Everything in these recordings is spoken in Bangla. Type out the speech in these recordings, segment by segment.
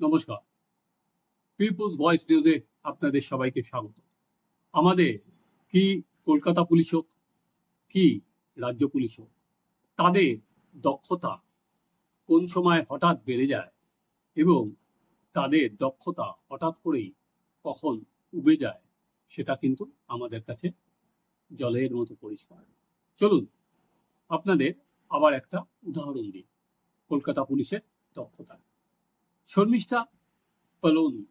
নমস্কার। পিপলস ভয়েস নিউজে আপনাদের সবাইকে স্বাগত। আমাদের কি কলকাতা পুলিশ হোক, কি রাজ্য পুলিশ হোক, তাদের দক্ষতা কোন সময় হঠাৎ বেড়ে যায় এবং তাদের দক্ষতা হঠাৎ করেই কখন উবে যায়, সেটা কিন্তু আমাদের কাছে জলের মতো পরিষ্কার। চলুন, আপনাদের আবার একটা উদাহরণ দিই, কলকাতা পুলিশের দক্ষতা শর্মিষ্ঠা পালোনি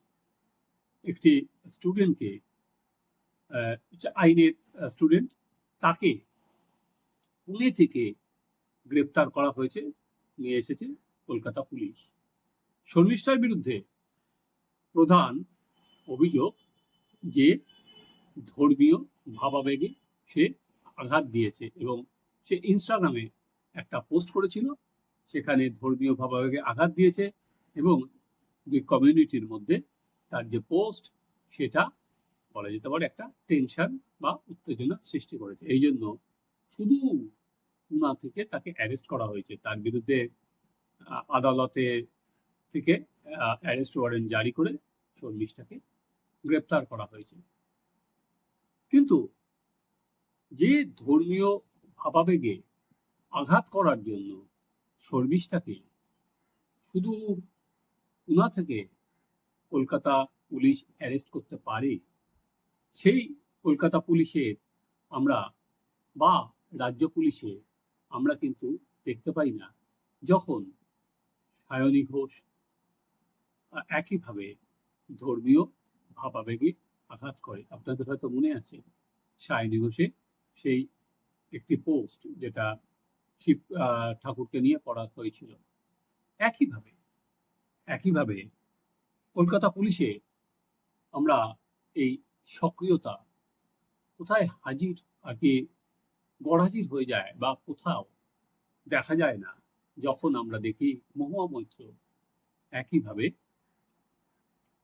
একটি স্টুডেন্টকে আইনের স্টুডেন্ট তাকে পুনে থেকে গ্রেপ্তার করা হয়েছে, নিয়ে এসেছে কলকাতা পুলিশ। শর্মিষ্ঠার বিরুদ্ধে প্রধান অভিযোগ যে ধর্মীয় ভাবাবেগে সে আঘাত দিয়েছে এবং সে ইনস্টাগ্রামে একটা পোস্ট করেছিল, সেখানে ধর্মীয় ভাবাবেগে আঘাত দিয়েছে। এবং দুই কমিউনিটির মধ্যে তার যে পোস্ট সেটা বলা যেতে পারে একটা টেনশন বা উত্তেজনা সৃষ্টি করেছে। এই জন্য শুধু পুনা থেকে তাকে অ্যারেস্ট করা হয়েছে। তার বিরুদ্ধে আদালতে থেকে অ্যারেস্ট ওয়ারেন্ট জারি করে শর্মিষ্ঠাকে গ্রেপ্তার করা হয়েছে। কিন্তু যে ধর্মীয় ভাবাবেগে আঘাত করার জন্য শর্মিষ্ঠাকে শুধু পুনা থেকে কলকাতা পুলিশ অ্যারেস্ট করতে পারে, সেই কলকাতা পুলিশের আমরা বা রাজ্য পুলিশে আমরা কিন্তু দেখতে পাই না। যখন সায়নী ঘোষ একইভাবে ধর্মীয় ভাবাবেগে আঘাত করে, আপনাদের হয়তো মনে আছে, সায়নী ঘোষে সেই একটি পোস্ট যেটা শিব ঠাকুরকে নিয়ে পড়া হয়েছিল। একইভাবে একইভাবে কলকাতা পুলিশে আমরা এই সক্রিয়তা কোথায় হাজির আর কি গড়হাজির হয়ে যায় বা কোথাও দেখা যায় না, যখন আমরা দেখি মহুয়া মৈত্র একইভাবে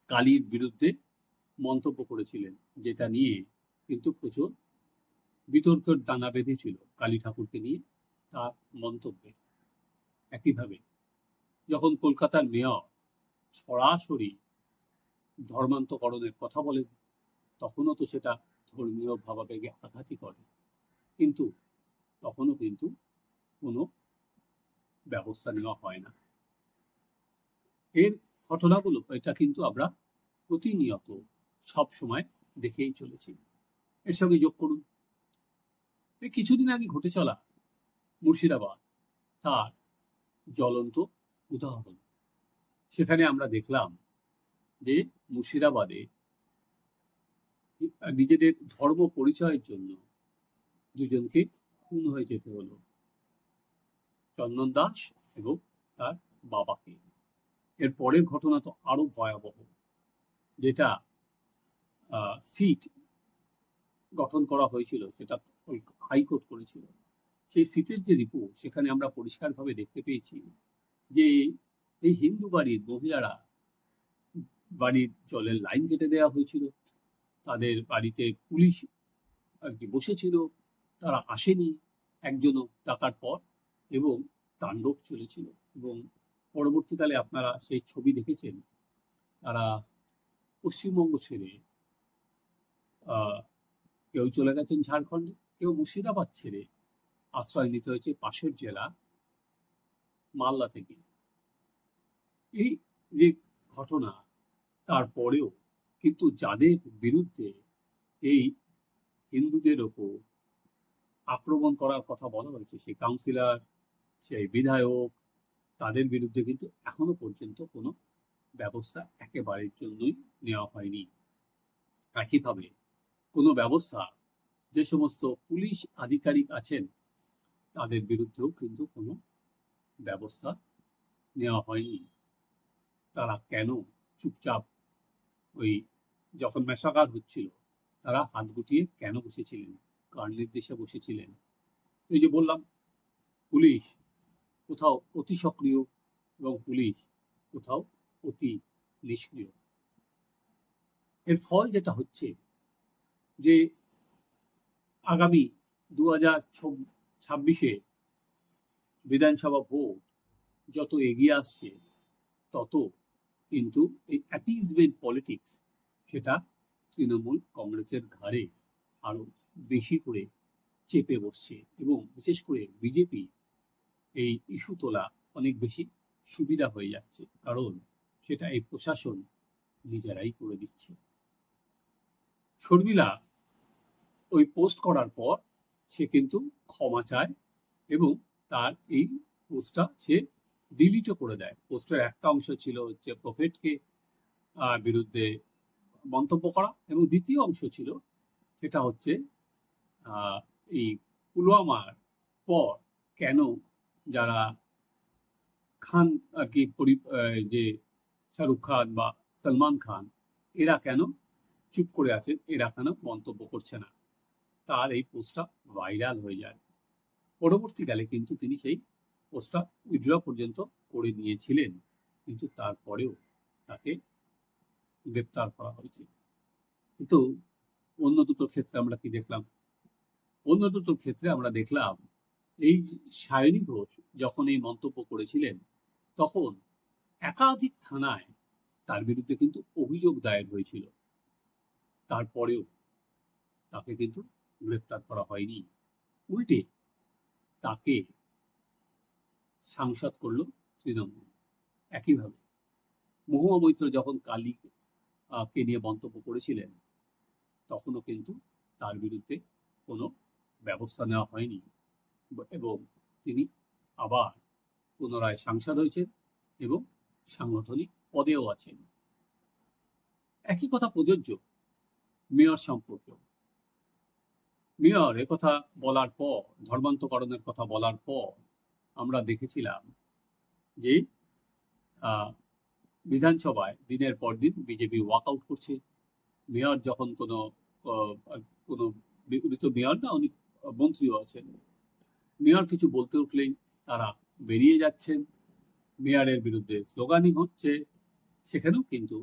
কালীর বিরুদ্ধে মন্তব্য করেছিলেন, যেটা নিয়ে কিন্তু প্রচুর বিতর্কের দানা বেঁধেছিল কালী ঠাকুরকে নিয়ে তার মন্তব্যে। একইভাবে যখন কলকাতার মেয়র সরাসরি ধর্মান্তকরণের কথা বলেন তখনও তো সেটা ধর্মীয় ভাবাবেগে আঘাতই করে। কিন্তু তখনও কিন্তু কোনো ব্যবস্থা নেওয়া হয় না। এর ঘটনাগুলো, এটা কিন্তু আমরা প্রতিনিয়ত সব সময় দেখেই চলেছি। এর সঙ্গে যোগ করুন। এই কিছুদিন আগে ঘটে চলা মুর্শিদাবাদ, তার জ্বলন্ত উদাহরণ। সেখানে আমরা দেখলাম যে মুর্শিদাবাদে নিজেদের ধর্ম পরিচয়ের জন্য দুজনকে খুন হয়ে যেতে হলো। চন্দন দাস এবং তার বাবাকে। এর পরের ঘটনা তো আরও ভয়াবহ, যেটা সিট গঠন করা হয়েছিল, সেটা হাইকোর্ট করেছিল। সেই সিটের যে রিপোর্ট, সেখানে আমরা পরিষ্কারভাবে দেখতে পেয়েছি যে এই হিন্দু বাড়ির মহিলারা বাড়ির জলের লাইন কেটে দেওয়া হয়েছিল। তাদের বাড়িতে পুলিশ আর কি বসেছিল। তারা আসেনি একজনও ডাকার পর এবং তাণ্ডব চলেছিল এবং পরবর্তীকালে আপনারা সেই ছবি দেখেছেন। তারা পশ্চিমবঙ্গ ছেড়ে কেউ চলে গেছেন ঝাড়খণ্ডে, কেউ মুর্শিদাবাদ ছেড়ে আশ্রয় নিতে হয়েছে পাশের জেলা মালদা থেকে। এই যে ঘটনা, তারপরেও কিন্তু যাদের বিরুদ্ধে এই হিন্দুদের ওপর আক্রমণ করার কথা বলা হয়েছে, সেই কাউন্সিলর সেই বিধায়ক, তাদের বিরুদ্ধে কিন্তু এখনও পর্যন্ত কোনো ব্যবস্থা একেবারের জন্যই নেওয়া হয়নি। একইভাবে কোনো ব্যবস্থা, যে সমস্ত পুলিশ আধিকারিক আছেন, তাদের বিরুদ্ধেও কিন্তু কোনো ব্যবস্থা নেওয়া হয়নি। তারা কেন চুপচাপ ওই যখন মেশাকার হচ্ছিল, তারা হাত গুটিয়ে কেন বসেছিলেন? কার নির্দেশে বসেছিলেন? এই যে বললাম, পুলিশ কোথাও অতি সক্রিয় এবং পুলিশ কোথাও অতি নিষ্ক্রিয়। এর ফল যেটা হচ্ছে যে আগামী দু হাজার ছাব্বিশে বিধানসভা ভোট যত এগিয়ে আসছে, তত কিন্তু এই অ্যাপিজমেন্ট পলিটিক্স সেটা তৃণমূল কংগ্রেসের ঘাড়ে আরও বেশি করে চেপে বসছে এবং বিশেষ করে বিজেপি এই ইস্যু তোলা অনেক বেশি সুবিধা হয়ে যাচ্ছে, কারণ সেটা এই প্রশাসন নিজেরাই করে দিচ্ছে। শর্মিলা ওই পোস্ট করার পর সে কিন্তু ক্ষমা চায় এবং তার এই পোস্টটা সে ডিলিটও করে দেয়। পোস্টের একটা অংশ ছিল হচ্ছে প্রফেটকে বিরুদ্ধে মন্তব্য করা এবং দ্বিতীয় অংশ ছিল সেটা হচ্ছে এই পুলওয়ামার পর কেন যারা খান আর কি পরি- যে শাহরুখ খান বা সলমান খান, এরা কেন চুপ করে আছেন? এরা কেন মন্তব্য করছে না? তার এই পোস্টটা ভাইরাল হয়ে যায়। পরবর্তীকালে কিন্তু তিনি সেই পোস্টটা উইথড্র পর্যন্ত করে নিয়েছিলেন। কিন্তু তারপরেও তাকে গ্রেপ্তার করা হয়েছে। কিন্তু অন্য দুটো ক্ষেত্রে আমরা কি দেখলাম? অন্য দুটো ক্ষেত্রে আমরা দেখলাম, এই সায়নী ঘোষ যখন এই মন্তব্য করেছিলেন, তখন একাধিক থানায় তার বিরুদ্ধে কিন্তু অভিযোগ দায়ের হয়েছিল। তারপরেও তাকে কিন্তু গ্রেপ্তার করা হয়নি। উল্টে তাকে সাংসদ করল তৃণমূল। একইভাবে মহুয়া মৈত্র যখন কালী কে নিয়ে মন্তব্য করেছিলেন, তখনও কিন্তু তার বিরুদ্ধে কোনো ব্যবস্থা নেওয়া হয়নি এবং তিনি আবার পুনরায় সাংসদ হয়েছেন এবং সাংগঠনিক পদেও আছেন। একই কথা প্রযোজ্য মেয়র সম্পর্কেও। মেয়র কথা বলার পর, ধর্মান্তকরণের কথা বলার পর আমরা দেখেছিলাম যে বিধানসভায় দিনের পর দিন বিজেপি ওয়াকআউট করছে। মেয়র যখন কোনো কোনো উনি তো মেয়র না, উনি মন্ত্রীও আছেন। মেয়র কিছু বলতে উঠলেই তারা বেরিয়ে যাচ্ছেন। মেয়রের বিরুদ্ধে স্লোগানিং হচ্ছে, সেখানেও কিন্তু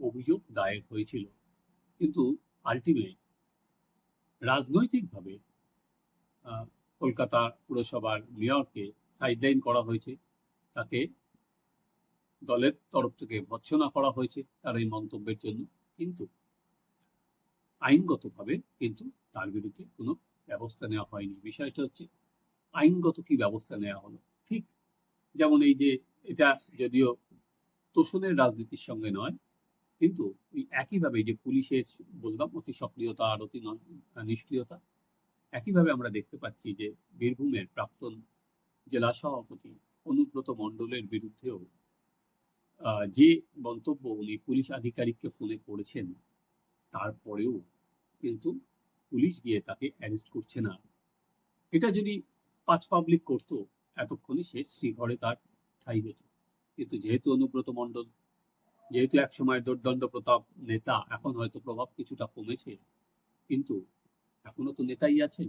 অভিযোগ দায়ের হয়েছিল। কিন্তু আলটিমেট রাজনৈতিকভাবে কলকাতা পুরসভার মেয়রকে সাইডলাইন করা হয়েছে। তাকে দলের তরফ থেকে ভৎসনা করা হয়েছে তার এই মন্তব্যের জন্য। কিন্তু আইনগতভাবে কিন্তু তার বিরুদ্ধে কোনো ব্যবস্থা নেওয়া হয়নি। বিষয়টা হচ্ছে আইনগত কি ব্যবস্থা নেওয়া হলো? ঠিক যেমন এই যে এটা যদিও তোষণের রাজনীতির সঙ্গে নয়, কিন্তু ওই একইভাবে যে পুলিশের বললাম অতি সক্রিয়তা আর অতি নিষ্ক্রিয়তা, একইভাবে আমরা দেখতে পাচ্ছি যে বীরভূমের প্রাক্তন জেলা সভাপতি অনুব্রত মণ্ডলের বিরুদ্ধেও যে মন্তব্য উনি পুলিশ আধিকারিককে ফোনে করেছেন, তারপরেও কিন্তু পুলিশ গিয়ে তাকে অ্যারেস্ট করছে না। এটা যদি পাঁচ পাবলিক করতো, এতক্ষণে সে শ্রীঘরে তার ঠাই হতো। কিন্তু যেহেতু অনুব্রত মণ্ডল, যেহেতু এক সময় দুর্দণ্ড প্রতাপ নেতা, এখন হয়তো প্রভাব কিছুটা কমেছে, কিন্তু এখনও তো নেতাই আছেন।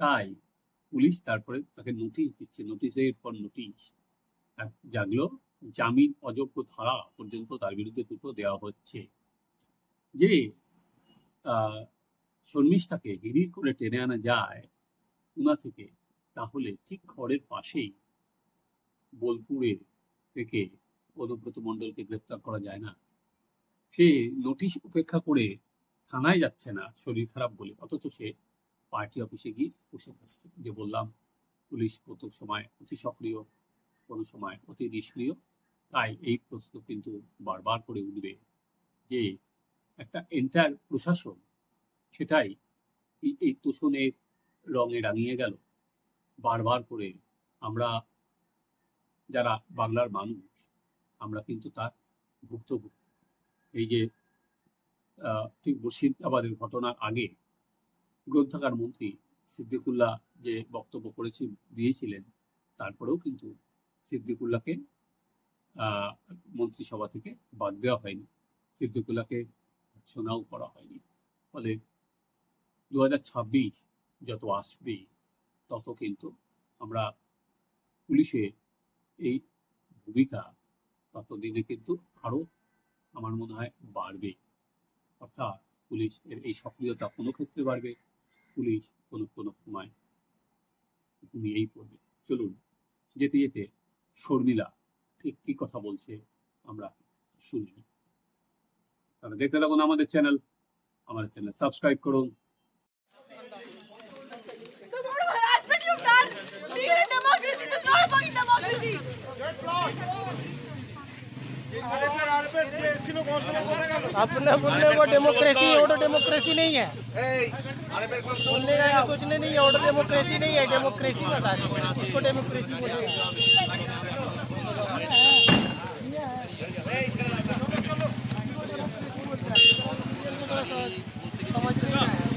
তাই পুলিশ তারপরে তাকে নোটিশ দিচ্ছে নোটিশের পর নোটিশ জাগলো, জামিন অযোগ্য ধারা পর্যন্ত তার বিরুদ্ধে দুটো দেওয়া হচ্ছে। যে শর্মিষ্ঠাকে হিড়ির করে টেনে আনা যায় উনা থেকে, তাহলে ঠিক ঘরের পাশেই বোলপুরের থেকে অনুব্রত মণ্ডলকে গ্রেপ্তার করা যায় না। সে নোটিশ উপেক্ষা করে থানায় যাচ্ছে না, শরীর খারাপ বলে, অথচ সে পার্টি অফিসে গিয়ে বসে থাকছে। যে বললাম, পুলিশ কত সময় অতি সক্রিয়, কোনো সময় অতি নিষ্ক্রিয়। তাই এই প্রশ্ন কিন্তু বারবার করে উঠবে যে একটা এন্টার প্রশাসন সেটাই এই তোষণের রঙে রাঙিয়ে গেল। বারবার করে আমরা যারা বাংলার মানুষ, আমরা কিন্তু তার ভুক্তভোগী। এই যে ঠিক মুর্শিদাবাদের ঘটনার আগে গ্রন্থাগার মন্ত্রী সিদ্দিকুল্লাহ যে বক্তব্য করেছি, দিয়েছিলেন, তারপরেও কিন্তু সিদ্দিকুল্লাহকে মন্ত্রিসভা থেকে বাদ দেওয়া হয়নি। সিদ্দিকুল্লাহকে ভর্ৎসনাও করা হয়নি। ফলে দু হাজার ছাব্বিশ যত আসবে, তত কিন্তু আমরা পুলিশের এই ভূমিকা ততদিনে কিন্তু আরও আমার মনে হয় বাড়বে। অর্থাৎ পুলিশ এর এই সক্রিয়তা কোনো ক্ষেত্রে বাড়বে। পুলিশ কোনো কোনো সময় নিয়েই পড়বে। চলুন যেতে যেতে শর্মিলা ঠিক কি কথা বলছে আমরা শুনি। তাহলে দেখতে লাগুন আমাদের চ্যানেল আমাদের চ্যানেল সাবস্ক্রাইব করুন। democracy, अपने बोलने वो डेमोक्रेसी ऑटो डेमोक्रेसी नहीं है। बोलने का ये सोचने नहीं है ऑटो डेमोक्रेसी नहीं है डेमोक्रेसी बता रही इसको डेमोक्रेसी बोलेगा समझ नहीं आया